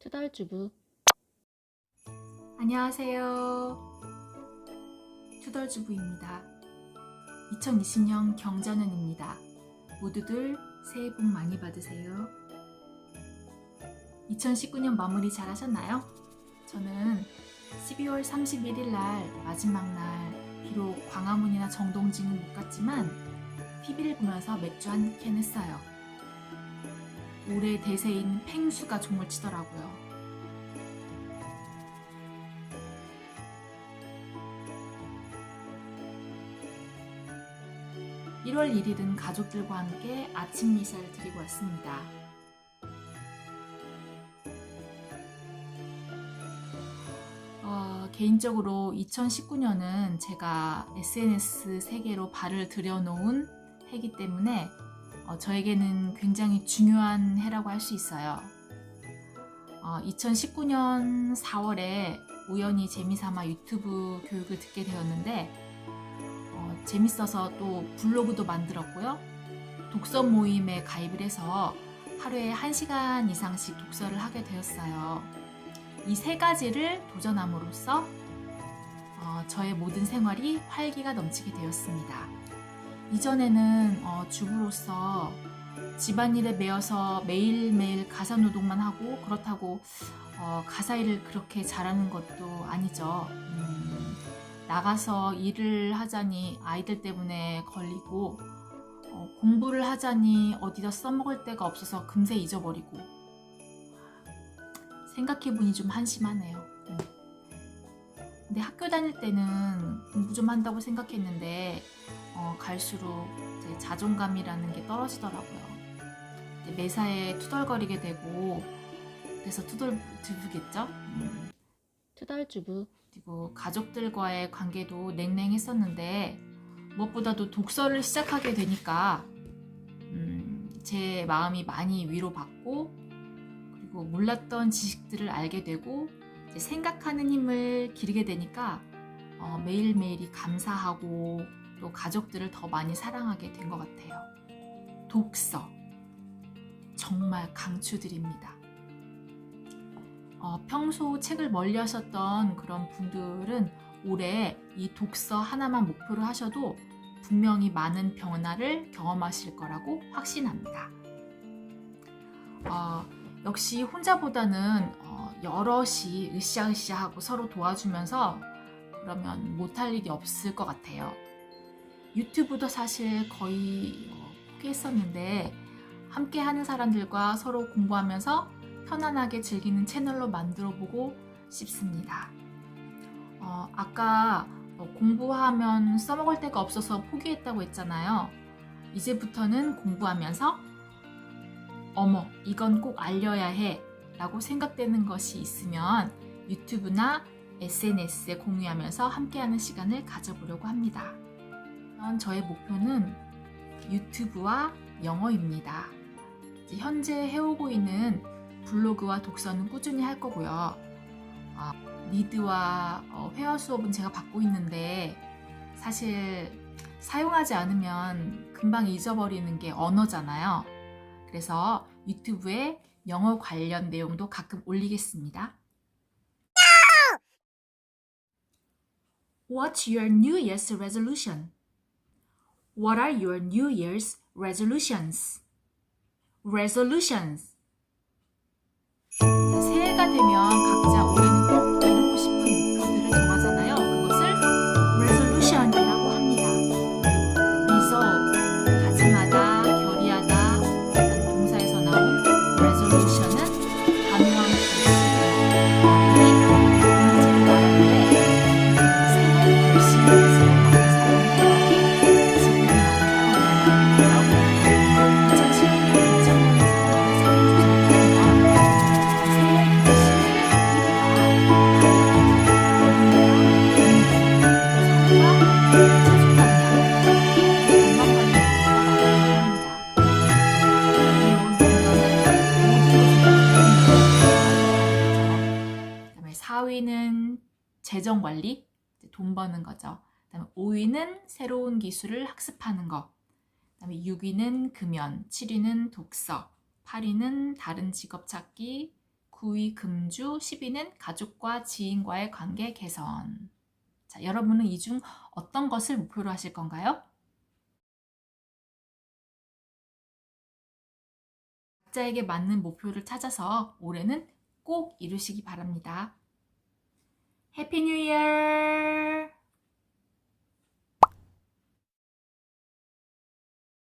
투덜주부 안녕하세요. 투덜주부입니다. 2020년 경자년입니다. 모두들 새해 복 많이 받으세요. 2019년 마무리 잘 하셨나요? 저는 12월 31일 날 마지막 날 비록 광화문이나 정동진은 못 갔지만 TV를 보면서 맥주 한 캔 했어요. 올해 대세인 팽수가 종을 치더라고요. (1월 1일은) 가족들과 함께 아침 미사를 드리고 왔습니다. 어, 개인적으로 2019년은 제가 SNS 세계로 발을 들여놓은 해기 때문에 어, 저에게는 굉장히 중요한 해라고 할 수 있어요. 어, 2019년 4월에 우연히 재미삼아 유튜브 교육을 듣게 되었는데 어, 재밌어서 또 블로그도 만들었고요. 독서 모임에 가입을 해서 하루에 1시간 이상씩 독서를 하게 되었어요. 이 세 가지를 도전함으로써 어, 저의 모든 생활이 활기가 넘치게 되었습니다. 이전에는 어, 주부로서 집안일에 매여서 매일매일 가사 노동만 하고 그렇다고 어, 가사 일을 그렇게 잘하는 것도 아니죠. 음, 나가서 일을 하자니 아이들 때문에 걸리고 어, 공부를 하자니 어디다 써먹을 데가 없어서 금세 잊어버리고 생각해보니 좀 한심하네요. 음. 근데 학교 다닐 때는 공부 좀 한다고 생각했는데 어, 갈수록 이제 자존감이라는 게 떨어지더라고요. 매사에 투덜거리게 되고 그래서 투덜두부겠죠. 음. 투덜주부 그리고 가족들과의 관계도 냉랭했었는데 무엇보다도 독서를 시작하게 되니까 음, 제 마음이 많이 위로받고 그리고 몰랐던 지식들을 알게 되고 이제 생각하는 힘을 기르게 되니까 어, 매일매일이 감사하고 또 가족들을 더 많이 사랑하게 된 것 같아요. 독서 정말 강추드립니다. 어, 평소 책을 멀리 하셨던 그런 분들은 올해 이 독서 하나만 목표로 하셔도 분명히 많은 변화를 경험하실 거라고 확신합니다. 어, 역시 혼자보다는 어, 여럿이 으쌰으쌰하고 서로 도와주면서 그러면 못할 일이 없을 것 같아요. 유튜브도 사실 거의 어, 포기했었는데 함께 하는 사람들과 서로 공부하면서 편안하게 즐기는 채널로 만들어 보고 싶습니다. 어, 아까 어, 공부하면 써먹을 데가 없어서 포기했다고 했잖아요. 이제부터는 공부하면서 어머, 이건 꼭 알려야 해 라고 생각되는 것이 있으면 유튜브나 SNS에 공유하면서 함께하는 시간을 가져보려고 합니다. 저의 목표는 유튜브와 영어입니다. 현재 해오고 있는 블로그와 독서는 꾸준히 할 거고요. 어, 리드와 어, 회화 수업은 제가 받고 있는데 사실 사용하지 않으면 금방 잊어버리는 게 언어잖아요. 그래서 유튜브에 영어 관련 내용도 가끔 올리겠습니다. What's your New Year's resolution? What are your New Year's resolutions? resolutions. 새해가 되면 각자 올해는 4위는 재정 관리, 돈 버는 거죠. 그다음에 5위는 새로운 기술을 학습하는 거. 그다음에 6위는 금연, 7위는 독서, 8위는 다른 직업 찾기, 9위 금주, 10위는 가족과 지인과의 관계 개선. 자, 여러분은 이 중 어떤 것을 목표로 하실 건가요? 각자에게 맞는 목표를 찾아서 올해는 꼭 이루시기 바랍니다. 해피 뉴 이어